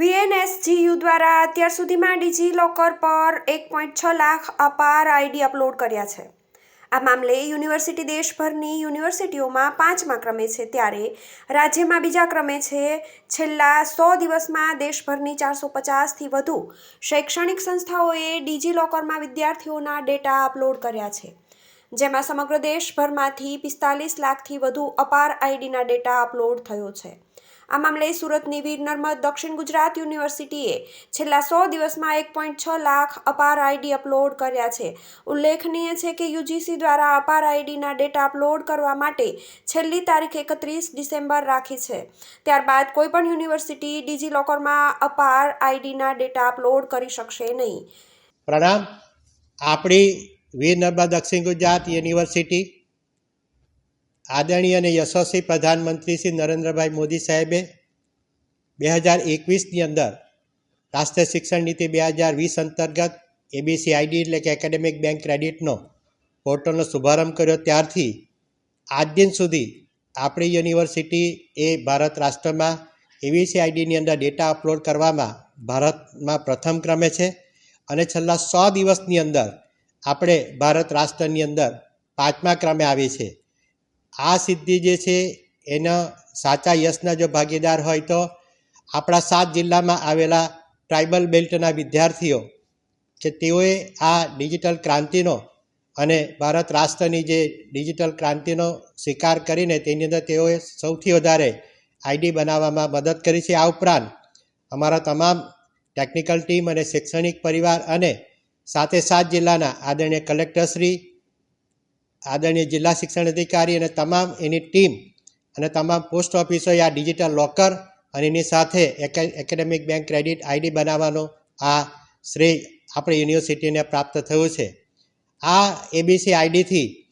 VNSGU દ્વારા અત્યાર સુધીમાં ડિજિલોકર પર એક પોઈન્ટ છ લાખ અપાર આઈડી અપલોડ કર્યા છે. આ મામલે યુનિવર્સિટી દેશભરની યુનિવર્સિટીઓમાં પાંચમા ક્રમે છે ત્યારે રાજ્યમાં બીજા ક્રમે છે. છેલ્લા સો દિવસમાં દેશભરની ચારસો પચાસથી વધુ શૈક્ષણિક સંસ્થાઓએ ડિજિલોકરમાં વિદ્યાર્થીઓના ડેટા અપલોડ કર્યા છે. જેમાં સમગ્ર દેશભરમાંથી પિસ્તાલીસ લાખથી વધુ અપાર આઈડીના ડેટા અપલોડ થયો છે. આ મામલે સુરતની વીર નર્મદ દક્ષિણ ગુજરાત યુનિવર્સિટીએ છેલ્લા સો દિવસમાં એક પોઈન્ટ છ લાખ અપાર આઈડી અપલોડ કર્યા છે. ઉલ્લેખનીય છે કે યુજીસી દ્વારા અપાર આઈડીના ડેટા અપલોડ કરવા માટે છેલ્લી તારીખ એકત્રીસ ડિસેમ્બર રાખી છે. ત્યારબાદ કોઈપણ યુનિવર્સિટી ડિજીલોકરમાં અપાર આઈડીના ડેટા અપલોડ કરી શકશે નહીં. પ્રણામ, આપણી વીર નર્મદા દક્ષિણ ગુજરાત યુનિવર્સિટી. આદરણીય અને યશસ્વી પ્રધાનમંત્રી શ્રી નરેન્દ્રભાઈ મોદી સાહેબે બે હજાર એકવીસની અંદર રાષ્ટ્રીય શિક્ષણ નીતિ બે હજાર વીસ અંતર્ગત એબીસી આઈડી એટલે કે એકેડેમિક બેંક ક્રેડિટનો પોર્ટલનો શુભારંભ કર્યો. ત્યારથી આજ દિન સુધી આપણી યુનિવર્સિટી એ ભારત રાષ્ટ્રમાં એબીસી આઈડીની અંદર ડેટા અપલોડ કરવામાં ભારતમાં પ્રથમ ક્રમે છે અને છેલ્લા સો દિવસની અંદર આપણે ભારત રાષ્ટ્રની અંદર પાંચમા ક્રમે આવી છે. આ સિદ્ધિ જે છે, એના સાચા યશના જો ભાગીદાર હોય તો આપણા સાત જિલ્લામાં આવેલા ટ્રાઇબલ બેલ્ટના વિદ્યાર્થીઓ કે તેઓએ આ ડિજિટલ ક્રાંતિનો અને ભારત રાષ્ટ્રની જે ડિજિટલ ક્રાંતિનો સ્વીકાર કરીને તેની અંદર તેઓએ સૌથી વધારે આઈડી બનાવવામાં મદદ કરી છે. આ ઉપરાંત અમારા તમામ ટેકનિકલ ટીમ અને શૈક્ષણિક પરિવાર અને સાથે સાત જિલ્લાના આદરણીય કલેક્ટરશ્રી આદરણીય જિલ્લા શિક્ષણ અધિકારી અને તમામ એની ટીમ અને તમામ પોસ્ટ ઓફિસોએ આ ડિજિટલ લોકર અને એની સાથે એકે- એકેડેમિક બેંક ક્રેડિટ આઈડી બનાવવાનો આ શ્રેય આપણી યુનિવર્સિટીને પ્રાપ્ત થયું છે. આ એબીસી આઈડીથી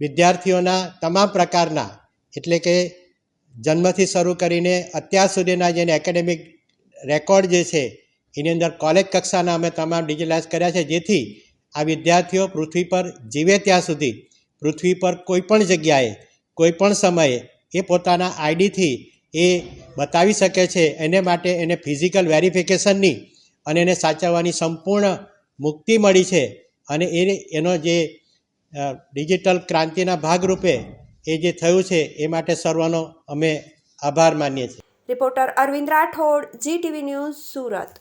વિદ્યાર્થીઓના તમામ પ્રકારના એટલે કે જન્મથી શરૂ કરીને અત્યાર સુધીના જેને એકેડેમિક રેકોર્ડ જે છે એની અંદર કોલેજ કક્ષાના અમે તમામ ડિજિટલાઇઝ કર્યા છે, જેથી આ વિદ્યાર્થીઓ પૃથ્વી પર જીવે ત્યાં સુધી, પૃથ્વી પર કોઈપણ જગ્યાએ કોઈપણ સમયે એ પોતાના આઈડીથી એ બતાવી શકે છે. એને માટે એને ફિઝિકલ વેરિફિકેશનની અને એને સાચવવાની સંપૂર્ણ મુક્તિ મળી છે. અને એ એનો જે ડિજિટલ ક્રાંતિના ભાગરૂપે એ જે થયું છે, એ માટે સર્વનો અમે આભાર માનીએ છીએ. Reporter Arvind Rathod, Zee TV news Surat.